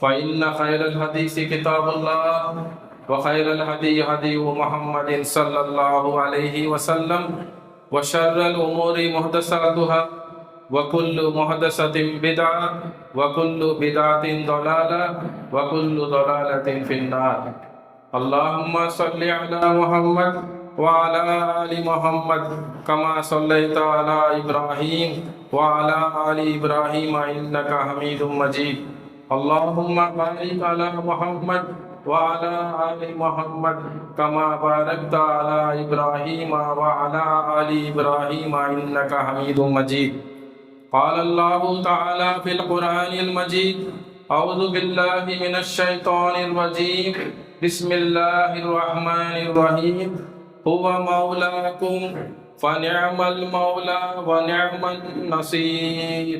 فإن خير الحديث كتاب الله وخير الهدي هدي محمد صلى الله عليه وسلم وشر الأمور محدثاتها وكل محدثة بدعة وكل بدعة ضلالة وكل ضلالة في النار اللهم صل على محمد وعلى آل محمد كما صليت على إبراهيم وعلى آل إبراهيم إنك حميد مجيد اللهم بارك على محمد وعلى آل محمد كما باركت على إبراهيم وعلى آل إبراهيم إنك حميد مجيد. قال الله تعالى في القرآن المجيد أعوذ بالله من الشيطان الرجيم. بسم الله الرحمن الرحيم. هو مولاكم فنعم المولى ونعم النصير.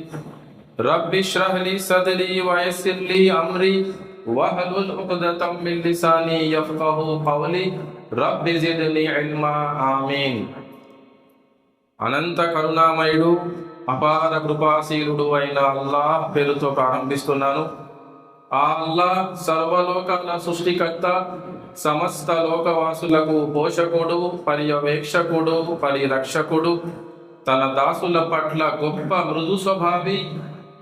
رب اشرح لي صدري ويسر لي امري واحلل عقدة من لساني يفقه قولي رب زدني علما ఆమీన్ అనంత కరుణామయుడు అపార కృపాశీలుడు అయిన అల్లాహ్ పేరుతో ప్రారంభిస్తున్నాను ఆ అల్లాహ్ సర్వలోకాల సృష్టికర్త సమస్త లోకవాసులకు పోషకుడు పర్యవేక్షకుడు పరిరక్షకుడు తన దాసుల పట్ల గొప్ప మృదు స్వభావి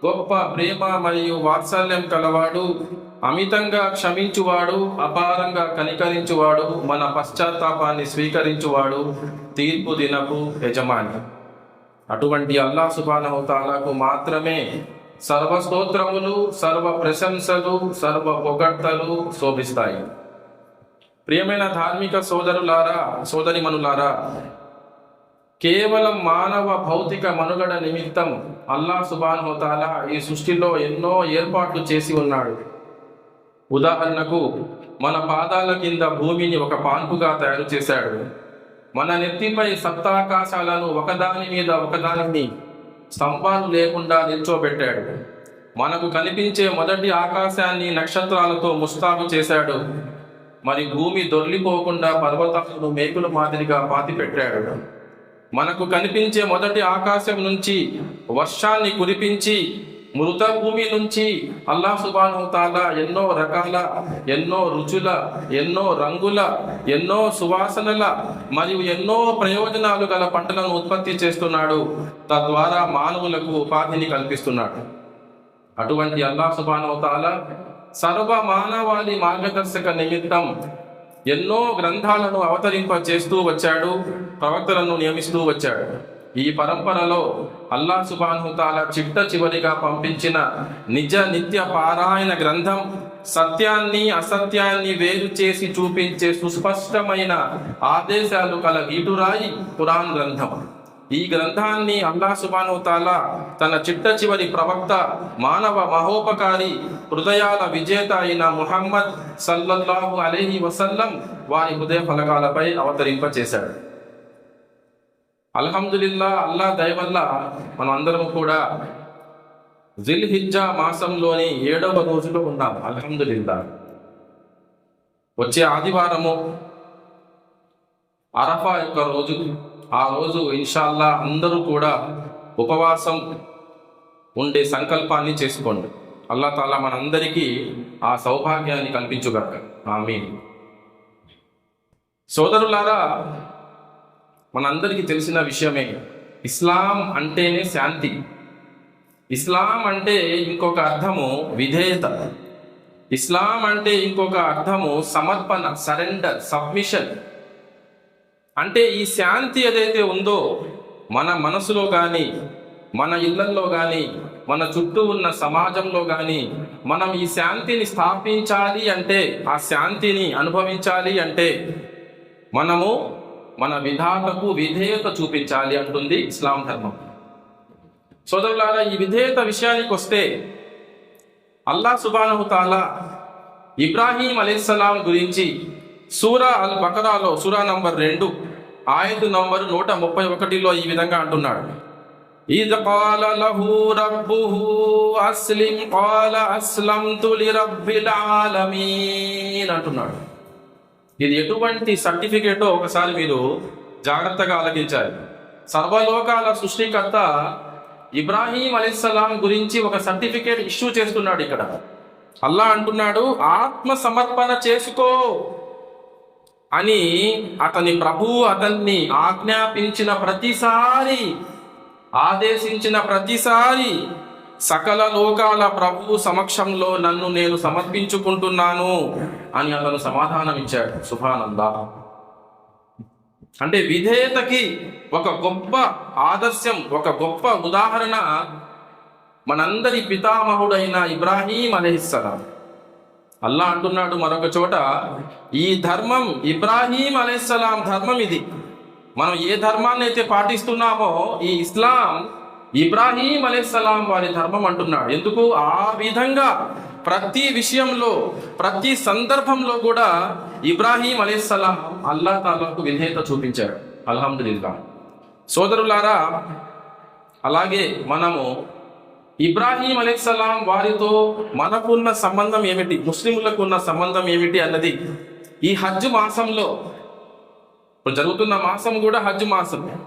గొప్ప ప్రేమ మరియు వాత్సల్యం కలవాడు అమితంగా క్షమించువాడు అపారంగా కనికరించువాడు మన పశ్చాత్తాపాన్ని స్వీకరించువాడు తీర్పు దినపు యజమాని. అటువంటి అల్లా సుబానహుతాలకు మాత్రమే సర్వ స్తోత్రములు సర్వ ప్రశంసలు సర్వ పొగడ్తలు శోభిస్తాయి. ప్రియమైన ధార్మిక సోదరులారా సోదరిమనులారా కేవలం మానవ భౌతిక మనుగడ నిమిత్తం అల్లా సుబాన్ హోతాల ఈ సృష్టిలో ఎన్నో ఏర్పాట్లు చేసి ఉన్నాడు. ఉదాహరణకు మన పాదాల కింద భూమిని ఒక పాన్పుగా తయారు చేశాడు. మన నెత్తిపై సప్తాకాశాలను ఒకదాని మీద ఒకదానిని స్తంభాలు లేకుండా నిల్చోబెట్టాడు. మనకు కనిపించే మొదటి ఆకాశాన్ని నక్షత్రాలతో ముస్తాబు చేశాడు. మరి భూమి దొర్లిపోకుండా పర్వతాలను మేకుల మాదిరిగా పాతిపెట్టాడు. మనకు కనిపించే మొదటి ఆకాశం నుంచి వర్షాన్ని కురిపించి మృత భూమి నుంచి అల్లా సుబానుతాల ఎన్నో రకాల ఎన్నో రుచుల ఎన్నో రంగుల ఎన్నో సువాసనల మరియు ఎన్నో ప్రయోజనాలు గల పంటలను ఉత్పత్తి చేస్తున్నాడు. తద్వారా మానవులకు ఉపాధిని కల్పిస్తున్నాడు. అటువంటి అల్లా సుబానుతాల సర్వ మానవాళి మార్గదర్శక నిమిత్తం ఎన్నో గ్రంథాలను అవతరింప చేస్తూ వచ్చాడు ప్రవక్తలను నియమిస్తూ వచ్చాడు. ఈ పరంపరలో అల్లా సుబానుతాల చిట్ట చివరిగా పంపించిన నిజ నిత్య పారాయణ గ్రంథం సత్యాన్ని అసత్యాన్ని వేరు చేసి చూపించే సుస్పష్టమైన ఆదేశాలు కల వీటురాయి ఖురాన్ గ్రంథం. ఈ గ్రంథాన్ని అల్లా సుబాను తన చిట్ట చివరి ప్రవక్త మానవ మహోపకారి హృదయాల విజేత అయిన ముహమ్మద్ సల్లల్లాహు అలీహి వసల్లం వారి హృదయ ఫలకాలపై అవతరింపచేశాడు. అల్హమ్దులిల్లా అల్లా దయవల్ల మనం అందరం కూడా జిల్ హిజ్జా మాసంలోని ఏడవ రోజులో ఉన్నాం అల్హమ్దులిల్లా వచ్చే ఆదివారము అరఫా యొక్క రోజు. ఆ రోజు ఇన్షాల్లా అందరూ కూడా ఉపవాసం ఉండే సంకల్పాన్ని చేసుకోండి. అల్లా తాలా మనందరికీ ఆ సౌభాగ్యాన్ని కల్పించుగాక. ఆమె సోదరులారా మనందరికీ తెలిసిన విషయమే ఇస్లాం అంటేనే శాంతి. ఇస్లాం అంటే ఇంకొక అర్థము విధేయత. ఇస్లాం అంటే ఇంకొక అర్థము సమర్పణ సరెండర్ సబ్మిషన్. అంటే ఈ శాంతి ఏదైతే ఉందో మన మనసులో కానీ మన ఇళ్ళలో కానీ మన చుట్టూ ఉన్న సమాజంలో కానీ మనం ఈ శాంతిని స్థాపించాలి అంటే ఆ శాంతిని అనుభవించాలి అంటే మనము మన విధాతకు విధేయత చూపించాలి అంటుంది ఇస్లాం ధర్మం. సోదరులారా ఈ విధేయత విషయానికి వస్తే అల్లా సుబానుహుతాలా ఇబ్రాహీం అలీస్లాం గురించి సూరా అల్ బకరాలో సూరా నంబర్ రెండు ఆయతు నంబర్ నూట ముప్పై ఒకటిలో ఈ విధంగా అంటున్నాడు إذ قال له ربه أسلم قال أسلمت لرب العالمين అంటున్నాడు ఇది ఎటువంటి సర్టిఫికేటో ఒకసారి మీరు జాగ్రత్తగా ఆలకించాలి సర్వలోకాల సృష్టికర్త ఇబ్రాహీం అలీస్లాం గురించి ఒక సర్టిఫికేట్ ఇష్యూ చేస్తున్నాడు ఇక్కడ అల్లా అంటున్నాడు ఆత్మ సమర్పణ చేసుకో అని అతని ప్రభు అతన్ని ఆజ్ఞాపించిన ప్రతిసారి ఆదేశించిన ప్రతిసారి సకల లోకాల ప్రభు సమక్షంలో నన్ను నేను సమర్పించుకుంటున్నాను అని అతను సమాధానం ఇచ్చాడు సుభానంద. అంటే విధేయతకి ఒక గొప్ప ఆదర్శం ఒక గొప్ప ఉదాహరణ మనందరి పితామహుడైన ఇబ్రాహీం అలహిస్సలాం. అల్లా అంటున్నాడు మరొక చోట ఈ ధర్మం ఇబ్రాహీం అలైస్లాం ధర్మం ఇది. మనం ఏ ధర్మాన్ని అయితే పాటిస్తున్నామో ఈ ఇస్లాం ఇబ్రాహీం అలైస్లాం వారి ధర్మం అంటున్నాడు. ఎందుకు? ఆ విధంగా ప్రతి విషయంలో ప్రతి సందర్భంలో కూడా ఇబ్రాహీం అలైస్లాం అల్లా తాలాకు విధేయత చూపించాడు. అల్హమ్దుల్లా సోదరులారా అలాగే మనము ఇబ్రాహీం అలైహిస్సలాం వారితో మనకున్న సంబంధం ఏమిటి? ముస్లింలకు ఉన్న సంబంధం ఏమిటి అన్నది. ఈ హజ్ మాసంలో ఇప్పుడు జరుగుతున్న మాసం కూడా హజ్ మాసం.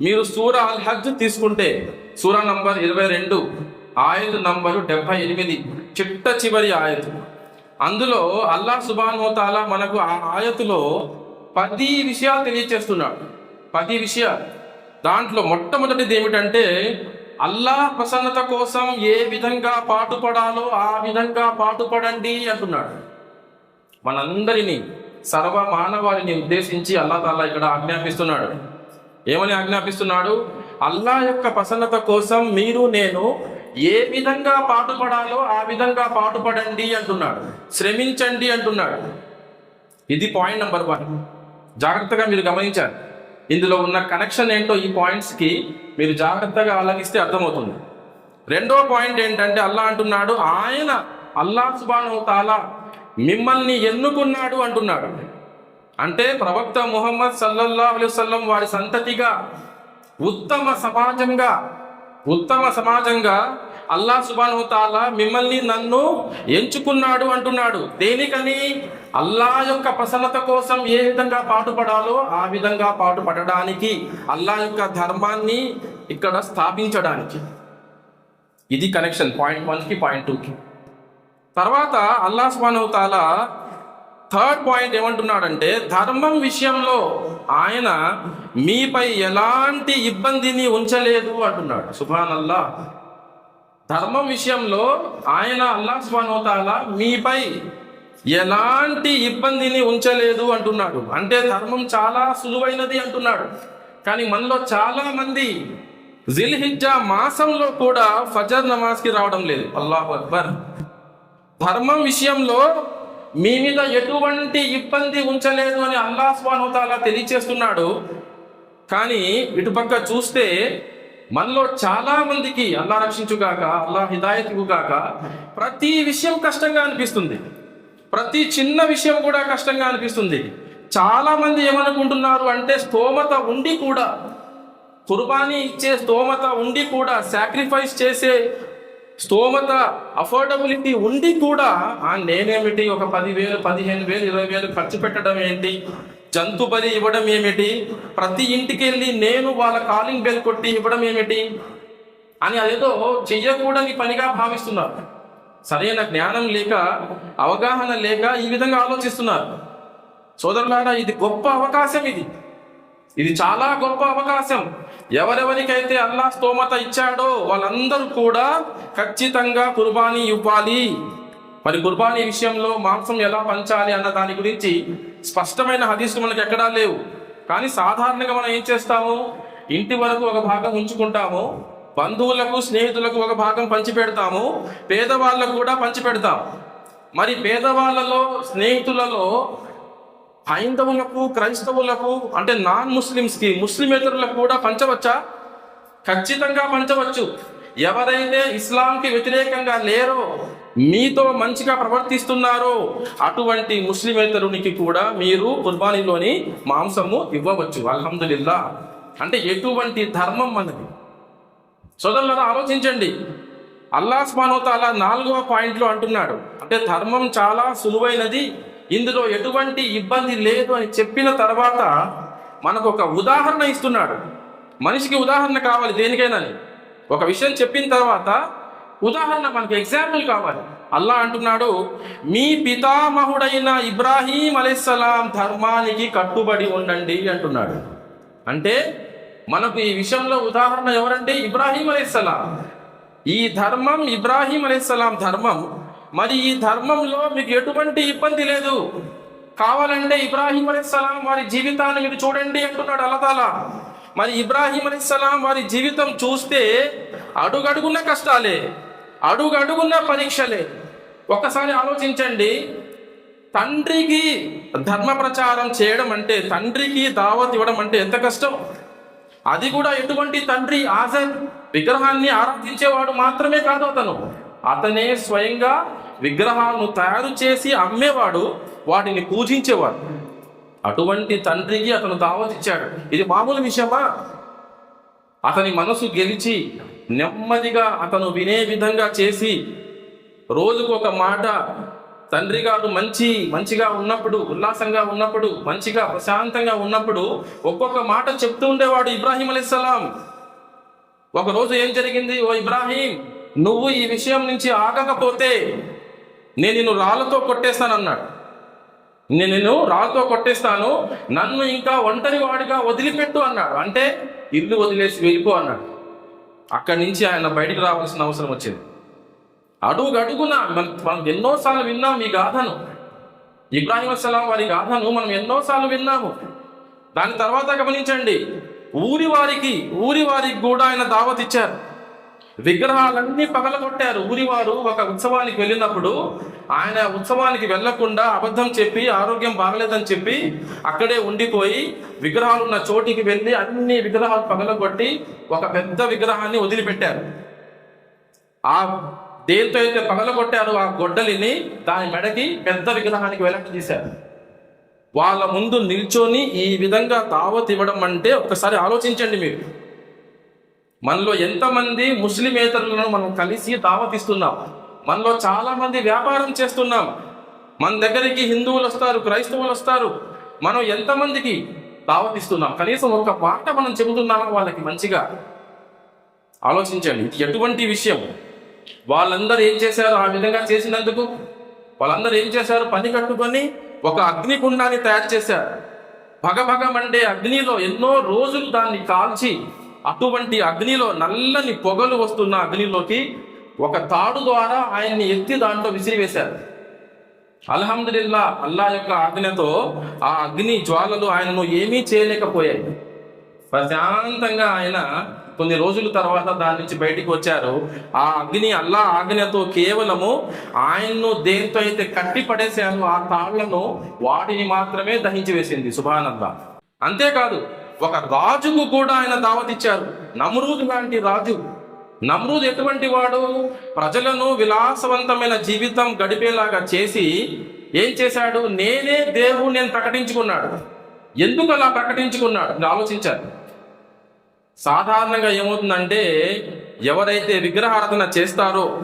మీరు సూర అల్ హజ్ తీసుకుంటే సూర నంబర్ ఇరవై రెండు ఆయత్ నంబరు డెబ్బై ఎనిమిది చిట్ట చివరి ఆయత్. అందులో అల్లా సుబాన్ మనకు ఆ ఆయతులో పది విషయాలు తెలియచేస్తున్నాడు. పది విషయాలు. దాంట్లో మొట్టమొదటిది ఏమిటంటే అల్లాహ్ ప్రసన్నత కోసం ఏ విధంగా పాటుపడాలో ఆ విధంగా పాటుపడండి అంటున్నాడు. మనందరినీ సర్వ మానవాళిని ఉద్దేశించి అల్లా తాలా ఇక్కడ ఆజ్ఞాపిస్తున్నాడు. ఏమని ఆజ్ఞాపిస్తున్నాడు? అల్లా యొక్క ప్రసన్నత కోసం మీరు నేను ఏ విధంగా పాటుపడాలో ఆ విధంగా పాటుపడండి అంటున్నాడు. శ్రమించండి అంటున్నాడు. ఇది పాయింట్ నెంబర్ వన్ జాగ్రత్తగా మీరు గమనించాలి. ఇందులో ఉన్న కనెక్షన్ ఏంటో ఈ పాయింట్స్కి మీరు జాగ్రత్తగా ఆలోచిస్తే అర్థమవుతుంది. రెండో పాయింట్ ఏంటంటే అల్లా అంటున్నాడు ఆయన అల్లా సుబాను తాలా మిమ్మల్ని ఎన్నుకున్నాడు అంటున్నాడు. అంటే ప్రవక్త ముహమ్మద్ సల్లల్లా అలైవల్లం వారి సంతతిగా ఉత్తమ సమాజంగా ఉత్తమ సమాజంగా అల్లా సుబాను తాలా మిమ్మల్ని నన్ను ఎంచుకున్నాడు అంటున్నాడు. దేనికని? అల్లా యొక్క ప్రసన్నత కోసం ఏ విధంగా పాటుపడాలో ఆ విధంగా పాటుపడడానికి అల్లా యొక్క ధర్మాన్ని ఇక్కడ స్థాపించడానికి. ఇది కనెక్షన్ పాయింట్ వన్కి పాయింట్ టూకి తర్వాత అల్లా సుబాను తాలా థర్డ్ పాయింట్ ఏమంటున్నాడంటే ధర్మం విషయంలో ఆయన మీపై ఎలాంటి ఇబ్బందిని ఉంచలేదు అంటున్నాడు. సుభాన్ అల్లా ధర్మం విషయంలో ఆయన అల్లాహ్ సుబానోతాల మీపై ఎలాంటి ఇబ్బందిని ఉంచలేదు అంటున్నాడు. అంటే ధర్మం చాలా సులువైనది అంటున్నాడు. కానీ మనలో చాలా మంది జిల్హిజ్జా మాసంలో కూడా ఫజర్ నమాజ్కి రావడం లేదు. అల్లాహు అక్బర్. ధర్మం విషయంలో మీ మీద ఎటువంటి ఇబ్బంది ఉంచలేదు అని అల్లా స్వానోతాలా తెలియచేస్తున్నాడు. కానీ ఇటుపక్క చూస్తే మనలో చాలా మందికి అల్లా రక్షించుగాక అల్లా హిదాయత్కుగాక ప్రతి విషయం కష్టంగా అనిపిస్తుంది. ప్రతి చిన్న విషయం కూడా కష్టంగా అనిపిస్తుంది. చాలా మంది ఏమనుకుంటున్నారు అంటే స్తోమత ఉండి కూడా కుర్బానీ ఇచ్చే స్తోమత ఉండి కూడా సాక్రిఫైస్ చేసే స్తోమత అఫోర్డబిలిటీ ఉండి కూడా నేనేమిటి? ఒక పదివేలు పదిహేను వేలు ఇరవై వేలు ఖర్చు పెట్టడం ఏంటి? జంతు బలి ఇవ్వడం ఏమిటి? ప్రతి ఇంటికి వెళ్ళి నేను వాళ్ళ కాలింగ్ బెల్ కొట్టి ఇవ్వడం ఏమిటి? అని అదేదో చెయ్యకూడని పనిగా భావిస్తున్నారు. సరైన జ్ఞానం లేక అవగాహన లేక ఈ విధంగా ఆలోచిస్తున్నారు. సోదరులారా ఇది గొప్ప అవకాశం ఇది. ఇది చాలా గొప్ప అవకాశం. ఎవరెవరికైతే అల్లా స్తోమత ఇచ్చాడో వాళ్ళందరూ కూడా ఖచ్చితంగా కుర్బానీ ఇవ్వాలి. మరి కుర్బానీ విషయంలో మాంసం ఎలా పంచాలి అన్న దాని గురించి స్పష్టమైన హదీసులు మనకు ఎక్కడా లేవు. కానీ సాధారణంగా మనం ఏం చేస్తాము? ఇంటి వరకు ఒక భాగం ఉంచుకుంటాము. బంధువులకు స్నేహితులకు ఒక భాగం పంచిపెడతాము. పేదవాళ్ళకు కూడా పంచిపెడతాము. మరి పేదవాళ్ళలో స్నేహితులలో హైందవులకు క్రైస్తవులకు అంటే నాన్ ముస్లిమ్స్కి ముస్లిమేతరులకు కూడా పంచవచ్చా? ఖచ్చితంగా పంచవచ్చు. ఎవరైతే ఇస్లాంకి వ్యతిరేకంగా లేరో మీతో మంచిగా ప్రవర్తిస్తున్నారో. అటువంటి ముస్లిమేతరునికి కూడా మీరు కుర్బానీలోని మాంసము ఇవ్వవచ్చు. అల్హమ్దుల్లా అంటే ఎటువంటి ధర్మం మనది? సోదరులను ఆలోచించండి. అల్లా అలా నాలుగవ పాయింట్లో అంటున్నాడు. అంటే ధర్మం చాలా సులువైనది. ఇందులో ఎటువంటి ఇబ్బంది లేదు అని చెప్పిన తర్వాత మనకు ఒక ఉదాహరణ ఇస్తున్నాడు. మనిషికి ఉదాహరణ కావాలి దేనికైనా ఒక విషయం చెప్పిన తర్వాత ఉదాహరణ మనకు ఎగ్జాంపుల్ కావాలి. అల్లా అంటున్నాడు మీ పితామహుడైన ఇబ్రాహీం అలైస్లాం ధర్మానికి కట్టుబడి ఉండండి అంటున్నాడు. అంటే మనకు ఈ విషయంలో ఉదాహరణ ఎవరంటే ఇబ్రాహీం అలైస్లాం ఈ ధర్మం ఇబ్రాహీం అలైస్లాం ధర్మం. మరి ఈ ధర్మంలో మీకు ఎటువంటి ఇబ్బంది లేదు. కావాలంటే ఇబ్రాహీం అలైస్లాం వారి జీవితాన్ని మీరు చూడండి అంటున్నాడు అల్లతాలా. మరి ఇబ్రాహీం అలైస్లాం వారి జీవితం చూస్తే అడుగడుగున్న కష్టాలే. అడుగడుగున్న పరీక్షలే. ఒక్కసారి ఆలోచించండి. తండ్రికి ధర్మ ప్రచారం చేయడం అంటే తండ్రికి దావత్ ఇవ్వడం అంటే ఎంత కష్టం? అది కూడా ఎటువంటి తండ్రి ఆజర్ విగ్రహాన్ని ఆరాధించేవాడు మాత్రమే కాదు అతను. అతనే స్వయంగా విగ్రహాలను తయారు చేసి అమ్మేవాడు వాటిని పూజించేవాడు. అటువంటి తండ్రికి అతను దావత్ ఇచ్చాడు. ఇది మామూలు విషయమా? అతని మనసు గెలిచి నెమ్మదిగా అతను వినే విధంగా చేసి రోజుకు ఒక మాట తండ్రి గారు మంచి మంచిగా ఉన్నప్పుడు ఉల్లాసంగా ఉన్నప్పుడు మంచిగా ప్రశాంతంగా ఉన్నప్పుడు ఒక్కొక్క మాట చెప్తూ ఉండేవాడు ఇబ్రాహీం అలీస్లాం ఒకరోజు ఏం జరిగింది? ఓ ఇబ్రాహీం నువ్వు ఈ విషయం నుంచి ఆగకపోతే నేను నిన్ను రాళ్ళతో కొట్టేస్తానన్నాడు. నేను నిన్ను రాళ్ళతో కొట్టేస్తాను నన్ను ఇంకా ఒంటరి వాడిగా వదిలిపెట్టు అన్నాడు. అంటే ఇల్లు వదిలేసి వెళ్ళిపో అన్నాడు. అక్కడి నుంచి ఆయన బయటికి రావాల్సిన అవసరం వచ్చింది. అడుగు అడుగున మనం మనం ఎన్నోసార్లు విన్నాం ఈ గాథను. ఇబ్రాహిం అస్సలాం వారి గాథను మనం ఎన్నోసార్లు విన్నాము. దాని తర్వాత గమనించండి ఊరి వారికి ఊరి వారికి కూడా ఆయన దావత్ ఇచ్చారు. విగ్రహాలన్నీ పగలగొట్టారు. ఊరివారు ఒక ఉత్సవానికి వెళ్ళినప్పుడు ఆయన ఉత్సవానికి వెళ్ళకుండా అబద్ధం చెప్పి ఆరోగ్యం బాగలేదని చెప్పి అక్కడే ఉండిపోయి విగ్రహాలు ఉన్న చోటికి వెళ్ళి అన్ని విగ్రహాలు పగలగొట్టి ఒక పెద్ద విగ్రహాన్ని వదిలిపెట్టారు. ఆ దేంతో అయితే పగలగొట్టారు ఆ గొడ్డలిని దాని మెడకి పెద్ద విగ్రహానికి వెనక్కి తీశారు. వాళ్ళ ముందు నిల్చొని ఈ విధంగా దావత్ ఇవ్వడం అంటే ఒకసారి ఆలోచించండి మీరు. మనలో ఎంతమంది ముస్లిమేతరులను మనం కలిసి దావతిస్తున్నాం. మనలో చాలా మంది వ్యాపారం చేస్తున్నాం. మన దగ్గరికి హిందువులు వస్తారు క్రైస్తవులు వస్తారు. మనం ఎంతమందికి దావతిస్తున్నాం? కనీసం ఒక పాట మనం చెబుతున్నామా వాళ్ళకి మంచిగా? ఆలోచించండి ఇది ఎటువంటి విషయం? వాళ్ళందరూ ఏం చేశారు? ఆ విధంగా చేసినందుకు వాళ్ళందరూ ఏం చేశారు? పని కట్టుకొని ఒక అగ్నికుండాన్ని తయారు చేశారు. భగభగ మండే అగ్నిలో ఎన్నో రోజులు దాన్ని కాల్చి అటువంటి అగ్నిలో నల్లని పొగలు వస్తున్న అగ్నిలోకి ఒక తాడు ద్వారా ఆయన్ని ఎత్తి దాంట్లో విసిరివేశారు. అల్హమ్దుల్లా అల్లా యొక్క ఆజ్ఞతో ఆ అగ్ని జ్వాలలు ఆయనను ఏమీ చేయలేకపోయాయి. ప్రశాంతంగా ఆయన కొన్ని రోజుల తర్వాత దాని నుంచి బయటికి వచ్చారు. ఆ అగ్ని అల్లా ఆజ్ఞతో కేవలము ఆయన్ను దేంతో అయితే కట్టి పడేశారు ఆ తాళ్ళను వాటిని మాత్రమే దహించి వేసింది సుభానంద అంతేకాదు ఒక రాజుకు కూడా ఆయన దావతిచ్చారు. నమ్రూద్ లాంటి రాజు. నమ్రూద్ ఎటువంటి వాడు? ప్రజలను విలాసవంతమైన జీవితం గడిపేలాగా చేసి ఏం చేశాడు? నేనే దేవుడు నేను ప్రకటించుకున్నాడు. ఎందుకు అలా ప్రకటించుకున్నాడు? మీరు ఆలోచించారు సాధారణంగా ఏమవుతుందంటే ఎవరైతే విగ్రహారాధన చేస్తారో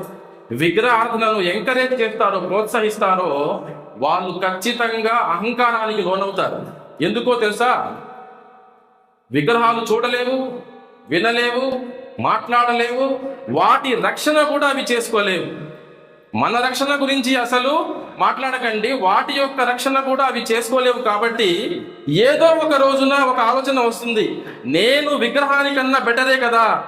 విగ్రహారాధనను ఎంకరేజ్ చేస్తారో ప్రోత్సహిస్తారో వాళ్ళు ఖచ్చితంగా అహంకారానికి లోనవుతారు. ఎందుకో తెలుసా? విగ్రహాలు చూడలేవు వినలేవు మాట్లాడలేవు వాటి రక్షణ కూడా అవి చేసుకోలేవు. మన రక్షణ గురించి అసలు మాట్లాడకండి వాటి యొక్క రక్షణ కూడా అవి చేసుకోలేవు కాబట్టి ఏదో ఒక రోజున ఒక ఆలోచన వస్తుంది నేను విగ్రహానికన్నా బెటరే కదా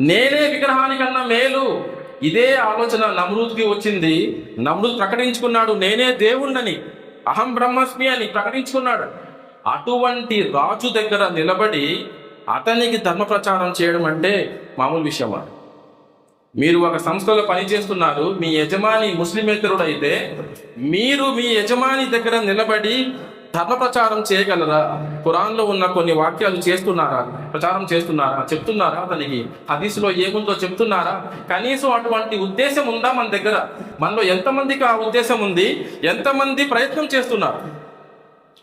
నేనే విగ్రహానికన్నా మేలు. ఇదే ఆలోచన నమృద్కి వచ్చింది నమృద్ ప్రకటించుకున్నాడు నేనే దేవుణ్ణని అహం బ్రహ్మస్మి అని ప్రకటించుకున్నాడు. అటువంటి రాజు దగ్గర నిలబడి అతనికి ధర్మ ప్రచారం చేయడం అంటే మామూలు విషయమా మీరు ఒక సంస్థలో పనిచేస్తున్నారు మీ యజమాని ముస్లిమేతరుడు అయితే మీరు మీ యజమాని దగ్గర నిలబడి ధర్మ ప్రచారం చేయగలరా? ఖురాన్లో ఉన్న కొన్ని వాక్యాలు చేస్తున్నారా? ప్రచారం చేస్తున్నారా? చెప్తున్నారా అతనికి? హదీసులో ఏముందో చెప్తున్నారా? కనీసం అటువంటి ఉద్దేశం ఉందా మన దగ్గర? మనలో ఎంతమందికి ఆ ఉద్దేశం ఉంది? ఎంతమంది ప్రయత్నం చేస్తున్నారు?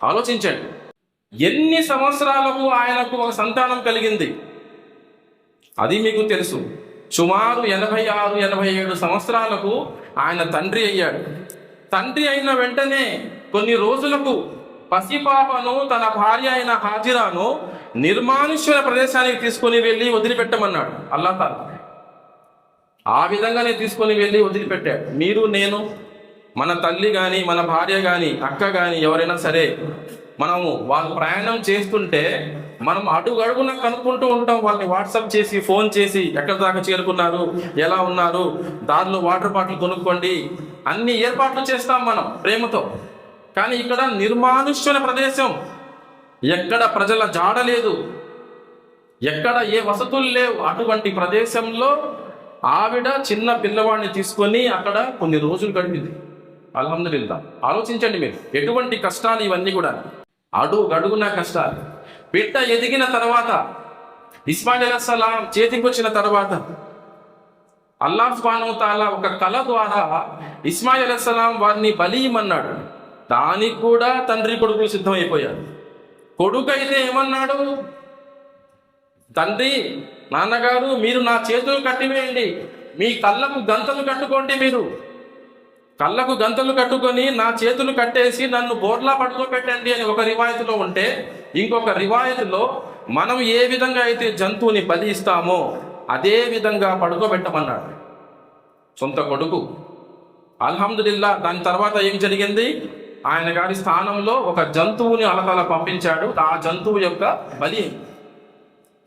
ఆలోచించండి. ఎన్ని సంవత్సరాలకు ఆయనకు ఒక సంతానం కలిగింది? అది మీకు తెలుసు. సుమారు ఎనభై ఆరు ఎనభై ఏడు సంవత్సరాలకు ఆయన తండ్రి అయ్యాడు. తండ్రి అయిన వెంటనే కొన్ని రోజులకు పసిపాపను తన భార్య అయిన హాజిరాను నిర్మానుష్య ప్రదేశానికి తీసుకొని వెళ్ళి వదిలిపెట్టమన్నాడు. అల్లా ఆ విధంగానే తీసుకొని వెళ్ళి వదిలిపెట్టాడు. మీరు నేను మన తల్లి కానీ మన భార్య కానీ అక్క కానీ ఎవరైనా సరే మనము వాళ్ళు ప్రయాణం చేస్తుంటే మనం అడుగు అడుగున కనుక్కుంటూ ఉంటాం వాళ్ళని వాట్సాప్ చేసి ఫోన్ చేసి ఎక్కడి దాకా చేరుకున్నారు ఎలా ఉన్నారు దారిలో వాటర్ బాటిల్ కొనుక్కోండి. అన్ని ఏర్పాట్లు చేస్తాం మనం ప్రేమతో. కానీ ఇక్కడ నిర్మానుష్యుల ప్రదేశం. ఎక్కడ ప్రజల జాడ లేదు. ఎక్కడ ఏ వసతులు లేవు. అటువంటి ప్రదేశంలో ఆవిడ చిన్న పిల్లవాడిని తీసుకొని అక్కడ కొన్ని రోజులు గడిపింది. అల్హమ్దుల్లా ఆలోచించండి మీరు. ఎటువంటి కష్టాలు ఇవన్నీ కూడా. అడుగు గడుగున కష్టాలు. బిడ్డ ఎదిగిన తర్వాత ఇస్మాయిల్ అలస్సలాం చేతికి వచ్చిన తర్వాత అల్లాహ్ సుబ్హానహు తాలా ఒక కళ ద్వారా ఇస్మాయిల్ అలస్సలాం వారిని బలియమన్నాడు దానికి కూడా తండ్రి కొడుకులు సిద్ధమైపోయారు. కొడుకు అయితే ఏమన్నాడు? తండ్రి నాన్నగారు మీరు నా చేతులు కట్టివేయండి. మీ కళ్ళకు గంతలు కట్టుకోండి మీరు. కళ్ళకు గంతలు కట్టుకొని నా చేతులు కట్టేసి నన్ను బోర్లా పడుకోబెట్టండి అని ఒక రివాయతులో ఉంటే ఇంకొక రివాయతులో మనం ఏ విధంగా అయితే జంతువుని బలి ఇస్తామో అదే విధంగా పడుకోబెట్టమన్నాడు. సొంత కొడుకు. అల్హమ్దుల్లా దాని తర్వాత ఏం జరిగింది? ఆయన గారి స్థానంలో ఒక జంతువుని అలతల పంపించాడు. ఆ జంతువు యొక్క బలి.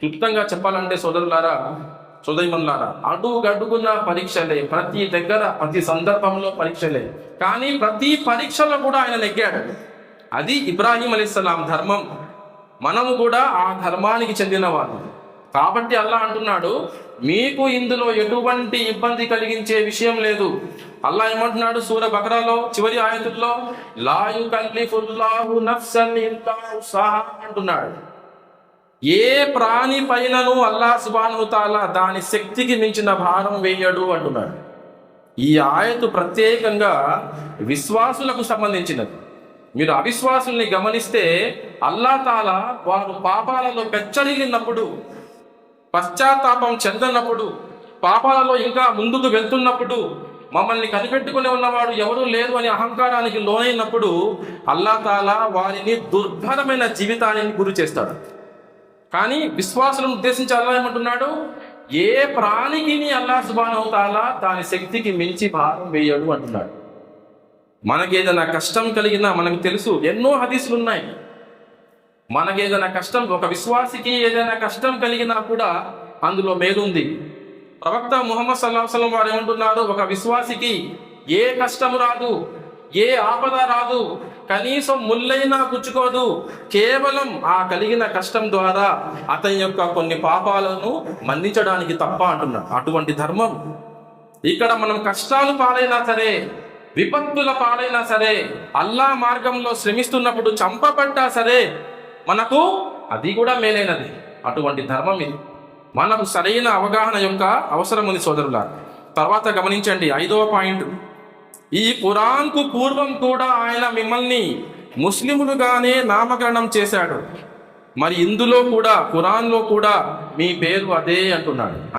క్లుప్తంగా చెప్పాలంటే సోదరులారా సోదరిమన్లారా అడుగడుగున పరీక్షలే. ప్రతి దగ్గర ప్రతి సందర్భంలో పరీక్షలే. కానీ ప్రతి పరీక్షలో కూడా ఆయన నెగ్గాడు. అది ఇబ్రాహీం అలీస్లాం ధర్మం. మనము కూడా ఆ ధర్మానికి చెందిన వాళ్ళు కాబట్టి అల్లా అంటున్నాడు మీకు ఇందులో ఎటువంటి ఇబ్బంది కలిగించే విషయం లేదు. అల్లా ఏమంటున్నాడు సూర బకరాలో చివరి ఆయతుల్లో లాయు కల్లిఫుల్లాహు నఫ్సన్ అంటున్నాడు. ఏ ప్రాణి పైనను అల్లా సుబాను తాలా దాని శక్తికి మించిన భారం వేయడు అంటున్నాడు. ఈ ఆయతు ప్రత్యేకంగా విశ్వాసులకు సంబంధించినది. మీరు అవిశ్వాసుల్ని గమనిస్తే అల్లా తాలా వారు పాపాలలో పెచ్చరిగినప్పుడు పశ్చాత్తాపం చెందనప్పుడు పాపాలలో ఇంకా ముందుకు వెళ్తున్నప్పుడు మమ్మల్ని కనిపెట్టుకుని ఉన్నవాడు ఎవరూ లేరు అని అహంకారానికి లోనైనప్పుడు అల్లా తాలా వారిని దుర్భరమైన జీవితానికి గురి చేస్తాడు. కానీ విశ్వాసులను ఉద్దేశించి అల్లా ఏమంటున్నాడు? ఏ ప్రాణికి అల్లా సుబానవుతాలా దాని శక్తికి మించి భారం వేయడు అంటున్నాడు. మనకేదైనా కష్టం కలిగినా మనకు తెలుసు ఎన్నో హదీసులు ఉన్నాయి. మనకేదైనా కష్టం ఒక విశ్వాసికి ఏదైనా కష్టం కలిగినా కూడా అందులో మేలుంది. ప్రవక్త ముహమ్మద్ సల్లాహం వారు ఏమంటున్నారు? ఒక విశ్వాసికి ఏ కష్టం రాదు ఏ ఆపద రాదు కనీసం ముళ్ళైనా పుచ్చుకోదు. కేవలం ఆ కలిగిన కష్టం ద్వారా అతని యొక్క కొన్ని పాపాలను మన్నించడానికి తప్ప అంటున్నాడు అటువంటి ధర్మం ఇక్కడ మనం కష్టాలు పాలైనా సరే విపత్తుల పాలైనా సరే అల్లా మార్గంలో శ్రమిస్తున్నప్పుడు చంపబడ్డా సరే మనకు అది కూడా మేలైనది. అటువంటి ధర్మం ఇది. మనకు సరైన అవగాహన యొక్క అవసరం ఉంది సోదరుల తర్వాత గమనించండి ఐదవ పాయింట్. ఈ ఖురాన్కు పూర్వం కూడా ఆయన మిమ్మల్ని ముస్లిములుగానే నామకరణం చేశాడు. మరి ఇందులో కూడా ఖురాన్లో కూడా మీ పేరు అదే అంటున్నాడు.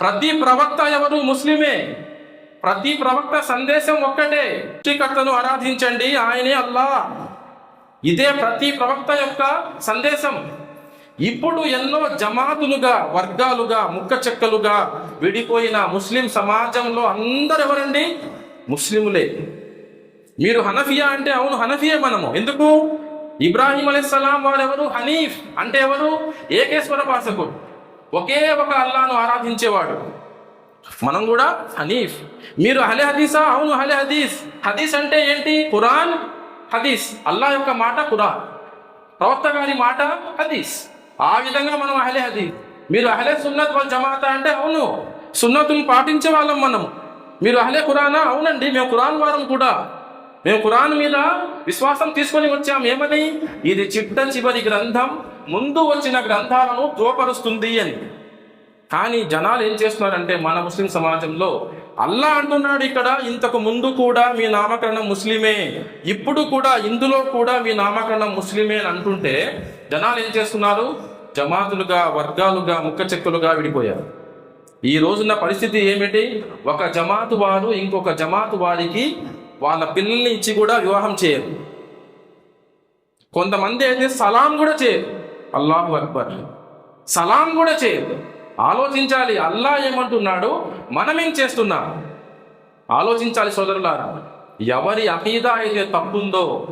ప్రతి ప్రవక్త ఎవరు? ముస్లిమే. ప్రతి ప్రవక్త సందేశం ఒక్కటే. సృష్టికర్తను ఆరాధించండి ఆయనే అల్లా ఇదే ప్రతి ప్రవక్త యొక్క సందేశం. ఇప్పుడు ఎన్నో జమాతులుగా వర్గాలుగా ముక్క చెక్కలుగా విడిపోయిన ముస్లిం సమాజంలో అందరు ఎవరండి? ముస్లిములే. మీరు హనఫియా అంటే అవును హనఫియే మనము. ఎందుకు? ఇబ్రాహీం అలైస్లాం వారు ఎవరు హనీఫ్ అంటే ఎవరు? ఏకేశ్వర భాషకుడు ఒకే ఒక అల్లాను ఆరాధించేవాడు. మనం కూడా హనీఫ్. మీరు హలే హదీసా? అవును హలే హదీస్. హదీస్ అంటే ఏంటి? ఖురాన్ హదీస్. అల్లా యొక్క మాట ఖురాన్. ప్రవక్త గారి మాట హదీస్. ఆ విధంగా మనం అహలే హదీస్. మీరు అహలే సున్నత్ వల్ జమాత అంటే అవును. సున్నతులు పాటించే వాళ్ళం మనము. మీరు అహలే ఖురానా? అవునండి మేము ఖురాన్ వారం కూడా. మేము ఖురాన్ మీద విశ్వాసం తీసుకొని వచ్చాం. ఏమని? ఇది చిట్ట చివరి గ్రంథం. ముందు వచ్చిన గ్రంథాలను ధృవపరుస్తుంది అని. కానీ జనాలు ఏం చేస్తున్నారంటే మన ముస్లిం సమాజంలో అల్లా అంటున్నాడు ఇక్కడ ఇంతకు ముందు కూడా మీ నామకరణం ముస్లిమే. ఇప్పుడు కూడా ఇందులో కూడా మీ నామకరణం ముస్లిమే అని అంటుంటే జనాలు ఏం చేస్తున్నారు? జమాతులుగా వర్గాలుగా ముక్క చెక్కులుగా విడిపోయారు. ఈ రోజున్న పరిస్థితి ఏమిటి? ఒక జమాతు వారు ఇంకొక జమాతు వారికి వాళ్ళ పిల్లల్ని ఇచ్చి కూడా వివాహం చేయరు. కొంతమంది అయితే సలాం కూడా చేయరు. అల్లాహు అక్బర్. సలాం కూడా చేయరు. ఆలోచించాలి అల్లా ఏమంటున్నాడు మనం ఏం చేస్తున్నాం? ఆలోచించాలి సోదరులారా ఎవరి అకీదా అయితే తప్పుందో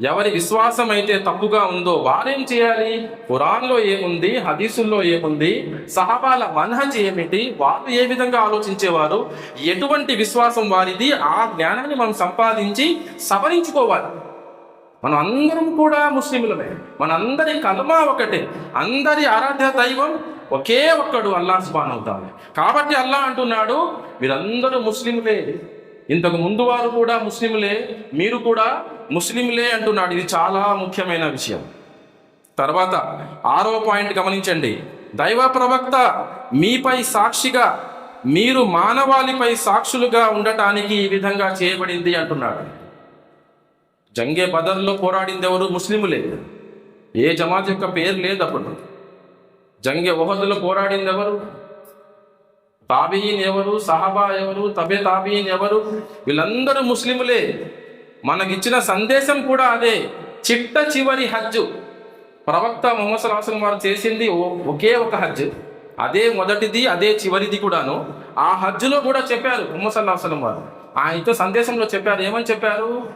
ఎవరి విశ్వాసం అయితే తప్పుగా ఉందో వారేం చేయాలి? ఖురాన్లో ఏముంది? హదీసుల్లో ఏముంది? సహబాల మన్హజ్ ఏమిటి? వారు ఏ విధంగా ఆలోచించేవారు? ఎటువంటి విశ్వాసం వారిది? ఆ జ్ఞానాన్ని మనం సంపాదించి సవరించుకోవాలి. మనం అందరం కూడా ముస్లింలమే మనందరి కలమా ఒకటే. అందరి ఆరాధ్య దైవం ఒకే ఒక్కడు అల్లా సుబాన్ అవుతాడు కాబట్టి అల్లా అంటున్నాడు మీరందరూ ముస్లింలే ఇంతకు ముందు వారు కూడా ముస్లింలే మీరు కూడా ముస్లింలే అంటున్నాడు. ఇది చాలా ముఖ్యమైన విషయం. తర్వాత ఆరో పాయింట్ గమనించండి. దైవ ప్రవక్త మీపై సాక్షిగా మీరు మానవాళిపై సాక్షులుగా ఉండటానికి ఈ విధంగా చేయబడింది అంటున్నాడు. జంగే బదర్లో పోరాడింది ఎవరు? ముస్లిములే ఏ జమాత్ యొక్క పేరు లేదు అప్పుడు. జంగే ఓహద్లో పోరాడింది ఎవరు? తాబీన్ ఎవరు? సహబా ఎవరు? తబే తాబీన్ ఎవరు? వీళ్ళందరూ ముస్లిములే మనకిచ్చిన సందేశం కూడా అదే. చిట్ట చివరి హజ్జు ప్రవక్త మొహమ్మద్ సలాహం వారు చేసింది ఓ- ఒకే ఒక హజ్. అదే మొదటిది అదే చివరిది కూడాను. ఆ హజ్జులో కూడా చెప్పారు మొహమ్మద్ సల్లాహం వారు. ఆయనతో సందేశంలో చెప్పారు. ఏమని చెప్పారు?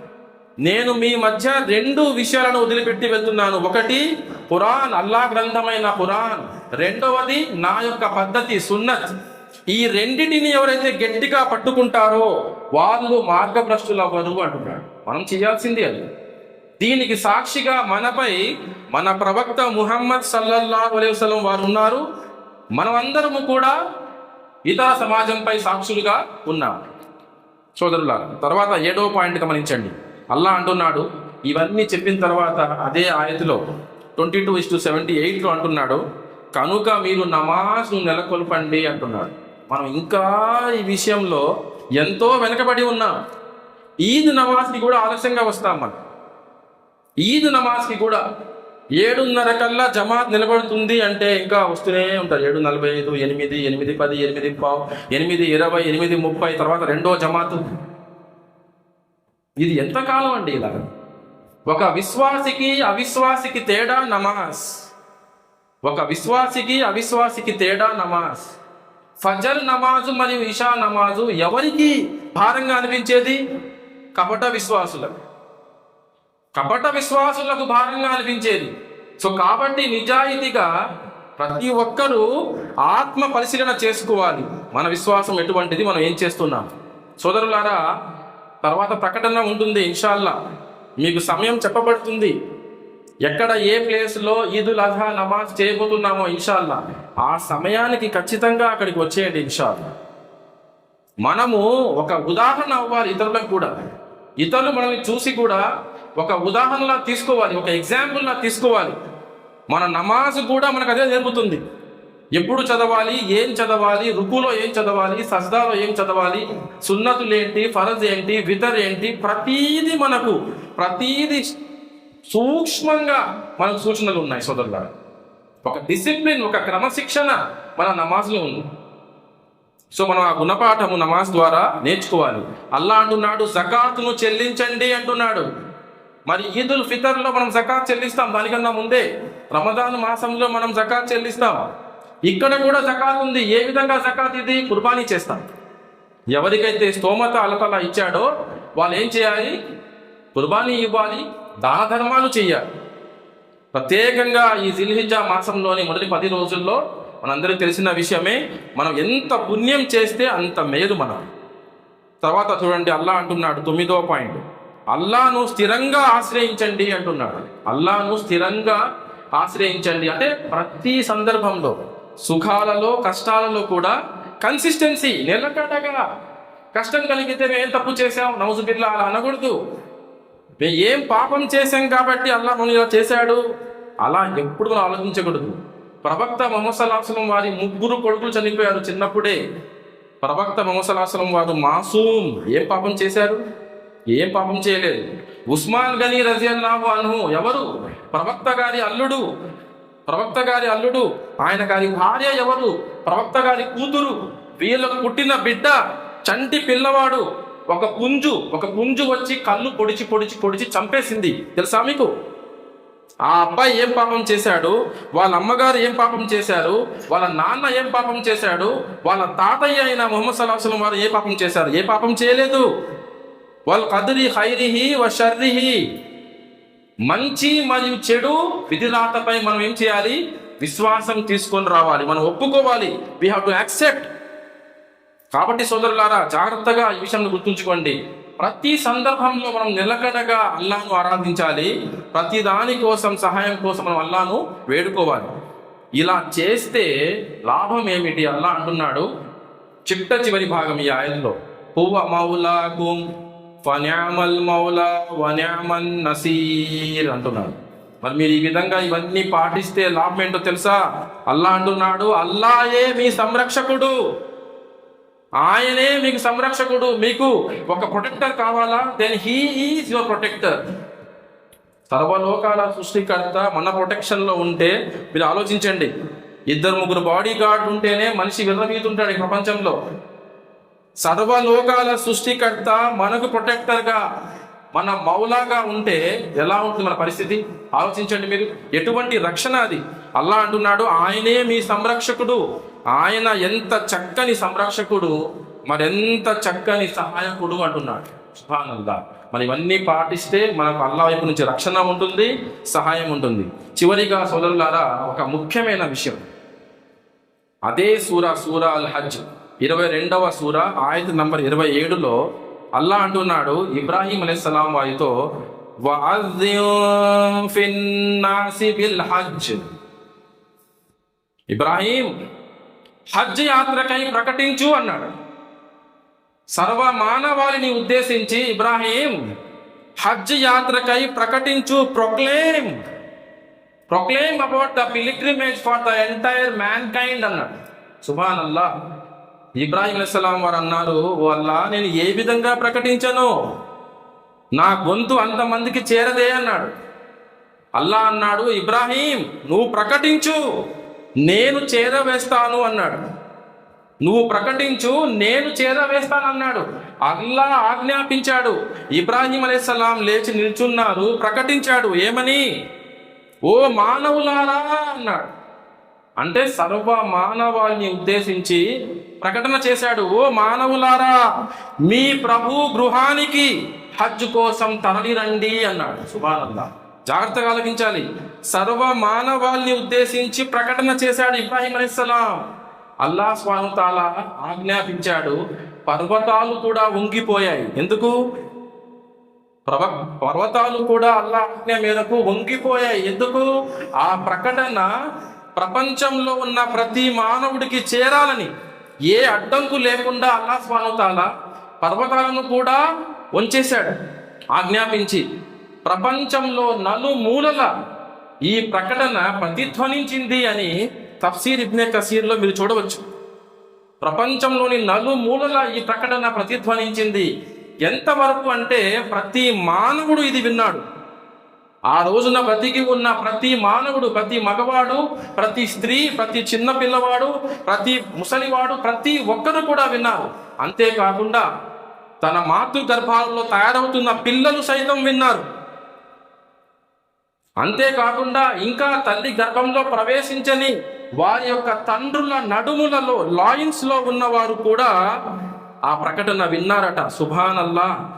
నేను మీ మధ్య రెండు విషయాలను వదిలిపెట్టి వెళ్తున్నాను. ఒకటి పురాణ్ అల్లా గ్రంథమైన పురాణ్ రెండవది నా యొక్క పద్ధతి సున్నత్. ఈ రెండింటిని ఎవరైతే గట్టిగా పట్టుకుంటారో వాళ్ళు మార్గభ్రష్టులు అవ్వరు అంటున్నాడు. మనం చేయాల్సింది అది. దీనికి సాక్షిగా మనపై మన ప్రవక్త ముహమ్మద్ సల్లల్లాహు అలైహి వారు ఉన్నారు. మనమందరము కూడా ఇతర సమాజంపై సాక్షులుగా ఉన్నాం. సోదరుల తర్వాత ఏడో పాయింట్ గమనించండి. అల్లా అంటున్నాడు ఇవన్నీ చెప్పిన తర్వాత అదే ఆయతిలో twenty two is to seventy ఎయిట్లో అంటున్నాడు కనుక మీరు నమాజ్ను నెలకొల్పండి అంటున్నాడు. మనం ఇంకా ఈ విషయంలో ఎంతో వెనకబడి ఉన్నాం. ఈద్ నమాజ్కి కూడా ఆలస్యంగా వస్తాం మనం ఈద్ నమాజ్కి కూడా ఏడున్నర కల్లా జమాత్ నిలబడుతుంది అంటే ఇంకా వస్తూనే ఉంటారు. ఏడు నలభై ఐదు ఎనిమిది ఎనిమిది పది ఎనిమిది పావు ఎనిమిది ఇరవై ఎనిమిది ముప్పై తర్వాత రెండో జమాతు. ఇది ఎంతకాలం అండి ఇలా? ఒక విశ్వాసికి అవిశ్వాసికి తేడా నమాజ్. ఒక విశ్వాసికి అవిశ్వాసికి తేడా నమాజ్. ఫజర్ నమాజు మరియు ఇషా నమాజు ఎవరికి భారంగా అనిపించేది? కపట విశ్వాసులకు. కపట విశ్వాసులకు భారంగా అనిపించేది. సో కాబట్టి నిజాయితీగా ప్రతి ఒక్కరూ ఆత్మ పరిశీలన చేసుకోవాలి. మన విశ్వాసం ఎటువంటిది మనం ఏం చేస్తున్నాం? సోదరులారా తర్వాత ప్రకటన ఉంటుంది ఇన్షాల్లా. మీకు సమయం చెప్పబడుతుంది. ఎక్కడ ఏ ప్లేస్లో ఈదుల్ అజహా నమాజ్ చేయబోతున్నామో ఇన్షాల్లా. ఆ సమయానికి ఖచ్చితంగా అక్కడికి వచ్చేయండి ఇన్షాల్లా. మనము ఒక ఉదాహరణ అవ్వాలి ఇతరులకు కూడా. ఇతరులు మనల్ని చూసి కూడా ఒక ఉదాహరణలా తీసుకోవాలి ఒక ఎగ్జాంపుల్లా తీసుకోవాలి. మన నమాజ్ కూడా మనకు అదే నేర్పుతుంది ఎప్పుడు చదవాలి ఏం చదవాలి రుకులో ఏం చదవాలి సజ్దాలో ఏం చదవాలి సున్నతులు ఏంటి ఫరజ్ ఏంటి వితర్ ఏంటి ప్రతీది మనకు ప్రతీది సూక్ష్మంగా మనకు సూచనలు ఉన్నాయి సోదరులారా. ఒక డిసిప్లిన్ ఒక క్రమశిక్షణ మన నమాజ్లో ఉంది. సో మనం ఆ గుణపాఠము నమాజ్ ద్వారా నేర్చుకోవాలి. అల్లా అంటున్నాడు జకాత్ను చెల్లించండి అంటున్నాడు. మరి ఈదుల్ ఫితర్లో మనం జకాత్ చెల్లిస్తాం దానికన్నా ముందే. రమదాన్ మాసంలో మనం జకాత్ చెల్లిస్తాం. ఇక్కడ కూడా జకాత్ ఉంది. ఏ విధంగా జకాత్ ఇది? కుర్బానీ చేస్తాం. ఎవరికైతే స్తోమత అలతల ఇచ్చాడో వాళ్ళు ఏం చేయాలి? కుర్బానీ ఇవ్వాలి దాన ధర్మాలు చేయాలి. ప్రత్యేకంగా ఈ జిల్హిజా మాసంలోని మొదటి పది రోజుల్లో మనందరికీ తెలిసిన విషయమే మనం ఎంత పుణ్యం చేస్తే అంత మేలు మనం. తర్వాత చూడండి అల్లా అంటున్నాడు తొమ్మిదో పాయింట్. అల్లాను స్థిరంగా ఆశ్రయించండి అంటున్నాడు. అల్లాను స్థిరంగా ఆశ్రయించండి. అంటే ప్రతి సందర్భంలో సుఖాలలో కష్టాలలో కూడా కన్సిస్టెన్సీ నిలకడగా. కష్టం కలిగితే మేము ఏం తప్పు చేశాం? నవజుబిల్లా అలా అనకూడదు. మేము ఏం పాపం చేశాం కాబట్టి అల్లా మనం ఇలా చేశాడు? అలా ఎప్పుడు మనం ఆలోచించకూడదు. ప్రవక్త మొహమ్మద్ వారి ముగ్గురు కొడుకులు చనిపోయారు చిన్నప్పుడే. ప్రవక్త మొహమ్మద్ వారు మాసూమ్ ఏం పాపం చేశారు? ఏం పాపం చేయలేదు. ఉస్మాన్ గనీ రజియల్లాహు అన్హు ఎవరు? ప్రవక్త గారి అల్లుడు. ప్రవక్త గారి అల్లుడు. ఆయన గారి భార్య ఎవరు? ప్రవక్త గారి కూతురు. వీళ్ళకు పుట్టిన బిడ్డ చంటి పిల్లవాడు ఒక పుంజు ఒక పుంజు వచ్చి కళ్ళు పొడిచి పొడిచి పొడిచి చంపేసింది. తెలుసా మీకు? ఆ అబ్బాయి ఏం పాపం చేశాడు? వాళ్ళ అమ్మగారు ఏం పాపం చేశారు? వాళ్ళ నాన్న ఏం పాపం చేశాడు? వాళ్ళ తాతయ్య అయిన మొహమ్మద్ సలాహం వారు ఏ పాపం చేశారు? ఏ పాపం చేయలేదు. వాళ్ళ కదిరి హైరిహి వ షర్రిహి. మంచి మరియు చెడు విధిరాతపై మనం ఏం చేయాలి? విశ్వాసం తీసుకొని రావాలి. మనం ఒప్పుకోవాలి. వీ హ్యావ్ టు యాక్సెప్ట్ కాబట్టి సోదరులారా జాగ్రత్తగా ఈ విషయాన్ని గుర్తుంచుకోండి. ప్రతి సందర్భంలో మనం నిలకడగా అల్లాను ఆరాధించాలి. ప్రతి దాని కోసం సహాయం కోసం మనం అల్లాను వేడుకోవాలి. ఇలా చేస్తే లాభం ఏమిటి? అల్లా అంటున్నాడు. చిట్ట చివరి భాగం ఈ ఆయనలో హువ మౌలాకుం ఫన్యామల్ మౌలా వన్యామన్ నసీర్ అంటున్నాడు. మరి మీరు ఈ విధంగా ఇవన్నీ పాటిస్తే లాభం ఏంటో తెలుసా? అల్లా అంటున్నాడు అల్లాయే మీ సంరక్షకుడు. ఆయనే మీకు సంరక్షకుడు మీకు ఒక ప్రొటెక్టర్ కావాలా? Then he is your protector సర్వలోకాల సృష్టికర్త మన ప్రొటెక్షన్లో ఉంటే మీరు ఆలోచించండి. ఇద్దరు ముగ్గురు బాడీ గార్డ్ ఉంటేనే మనిషి విర్రవీతుంటాడు ఈ ప్రపంచంలో. సర్వలోకాల సృష్టికర్త మనకు ప్రొటెక్టర్గా మన మౌలాగా ఉంటే ఎలా ఉంటుంది మన పరిస్థితి? ఆలోచించండి మీరు. ఎటువంటి రక్షణ అది? అల్లా అంటున్నాడు ఆయనే మీ సంరక్షకుడు. ఆయన ఎంత చక్కని సంరక్షకుడు మరెంత చక్కని సహాయకుడు అంటున్నాడు. సుభానందా. మరి ఇవన్నీ పాటిస్తే మనకు అల్లా వైపు నుంచి రక్షణ ఉంటుంది సహాయం ఉంటుంది. చివరిగా సోదరులారా ఒక ముఖ్యమైన విషయం. అదే సూరా సూరా అల్ హజ్ ఇరవై రెండవ సూర ఆయత నంబర్ ఇరవై ఏడులో అల్లా అంటున్నాడు ఇబ్రాహీం సలాం వారితో హజ్ ఇబ్రాహీం హజ్ యాత్రకై ప్రకటించు అన్నాడు. సర్వ మానవాళిని ఉద్దేశించి ఇబ్రాహీం హజ్ యాత్రకై ప్రకటించు proclaim proclaim about the pilgrimage for the entire mankind అన్నాడు. సుభాన్ అల్లా ఇబ్రాహీం అలైస్లాం వారు అన్నారు వల్ల అల్లా నేను ఏ విధంగా ప్రకటించను? నా గొంతు అంతమందికి చేరదే అన్నాడు. అల్లా అన్నాడు ఇబ్రాహీం నువ్వు ప్రకటించు. నేను చేరవేస్తాను అన్నాడు. నువ్వు ప్రకటించు నేను చేరవేస్తాను అన్నాడు. అల్లా ఆజ్ఞాపించాడు. ఇబ్రాహీం అలైసలాం లేచి నిల్చున్నారు ప్రకటించాడు. ఏమని? ఓ మానవులారా అన్నాడు. అంటే సర్వ మానవాల్ని ఉద్దేశించి ప్రకటన చేశాడు. ఓ మానవులారా మీ ప్రభు గృహానికి హజ్ కోసం తరలిరండి అన్నాడు. సుబానల్లా జాగ్రత్తగా ఆలోచించాలి. సర్వ మానవాల్ని ఉద్దేశించి ప్రకటన చేశాడు ఇబ్రాహీం అలీస్లాం అల్లా స్వామితాల ఆజ్ఞాపించాడు. పర్వతాలు కూడా వంగిపోయాయి. ఎందుకు? ప్రవ పర్వతాలు కూడా అల్లా ఆజ్ఞ మేరకు వంగిపోయాయి. ఎందుకు? ఆ ప్రకటన ప్రపంచంలో ఉన్న ప్రతి మానవుడికి చేరాలని. ఏ అడ్డంకు లేకుండా అల్లా స్వానుతాల పర్వతాలను కూడా వంచేశాడు. ఆజ్ఞాపించి ప్రపంచంలో నలుమూలల ఈ ప్రకటన ప్రతిధ్వనించింది అని తఫ్సీర్ ఇబ్నే కసీర్లో మీరు చూడవచ్చు. ప్రపంచంలోని నలుమూలల ఈ ప్రకటన ప్రతిధ్వనించింది ఎంతవరకు అంటే ప్రతి మానవుడు ఇది విన్నాడు. ఆ రోజున బ్రతికి ఉన్న ప్రతి మానవుడు ప్రతి మగవాడు ప్రతి స్త్రీ ప్రతి చిన్న పిల్లవాడు ప్రతి ముసలివాడు ప్రతి ఒక్కరు కూడా విన్నారు. అంతేకాకుండా తన మాతృ గర్భాలలో తయారవుతున్న పిల్లలు సైతం విన్నారు. అంతేకాకుండా ఇంకా తల్లి గర్భంలో ప్రవేశించని వారి యొక్క తండ్రుల నడుములలో లాయిన్స్లో ఉన్నవారు కూడా ఆ ప్రకటన విన్నారట. సుభానల్లా.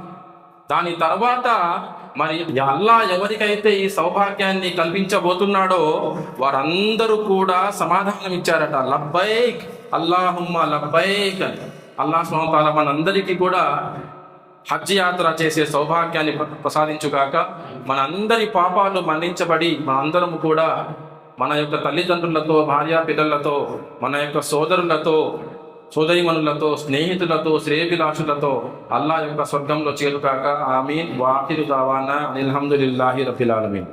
దాని తర్వాత మరి అల్లా ఎవరికైతే ఈ సౌభాగ్యాన్ని కల్పించబోతున్నాడో వారందరూ కూడా సమాధానం ఇచ్చారట. లబ్బైక్. అల్లాహుమ్మ లబ్బైక్. అని అల్లా స్వామి మనందరికీ కూడా హజ్ యాత్ర చేసే సౌభాగ్యాన్ని ప్ర- మన అందరి పాపాలు మన్నించబడి మనందరము కూడా మన యొక్క తల్లిదండ్రులతో భార్యా పిల్లలతో మన యొక్క సోదరులతో సోదరిమనులతో స్నేహితులతో శ్రేయభిలాషులతో అల్లా యొక్క స్వర్గంలో చేరుకాక ఆమీన్. వాహిరు దావానా. అల్హమ్దులిల్లాహి రఫిలాలమీన్